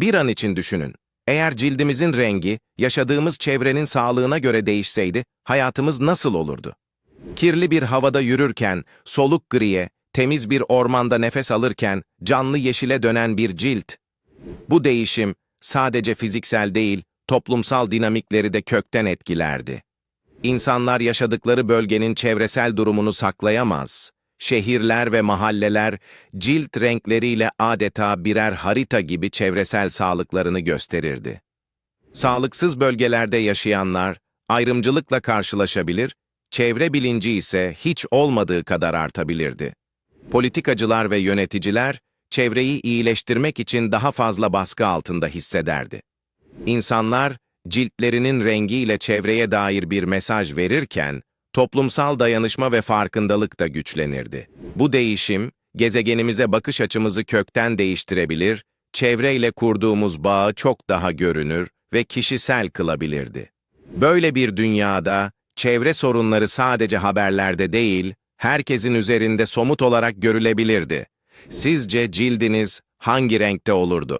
Bir an için düşünün. Eğer cildimizin rengi, yaşadığımız çevrenin sağlığına göre değişseydi, hayatımız nasıl olurdu? Kirli bir havada yürürken, soluk griye, temiz bir ormanda nefes alırken, canlı yeşile dönen bir cilt. Bu değişim, sadece fiziksel değil, toplumsal dinamikleri de kökten etkilerdi. İnsanlar yaşadıkları bölgenin çevresel durumunu saklayamaz. Şehirler ve mahalleler cilt renkleriyle adeta birer harita gibi çevresel sağlıklarını gösterirdi. Sağlıksız bölgelerde yaşayanlar ayrımcılıkla karşılaşabilir, çevre bilinci ise hiç olmadığı kadar artabilirdi. Politikacılar ve yöneticiler çevreyi iyileştirmek için daha fazla baskı altında hissederdi. İnsanlar ciltlerinin rengiyle çevreye dair bir mesaj verirken, toplumsal dayanışma ve farkındalık da güçlenirdi. Bu değişim, gezegenimize bakış açımızı kökten değiştirebilir, çevreyle kurduğumuz bağı çok daha görünür ve kişisel kılabilirdi. Böyle bir dünyada, çevre sorunları sadece haberlerde değil, herkesin üzerinde somut olarak görülebilirdi. Sizce cildiniz hangi renkte olurdu?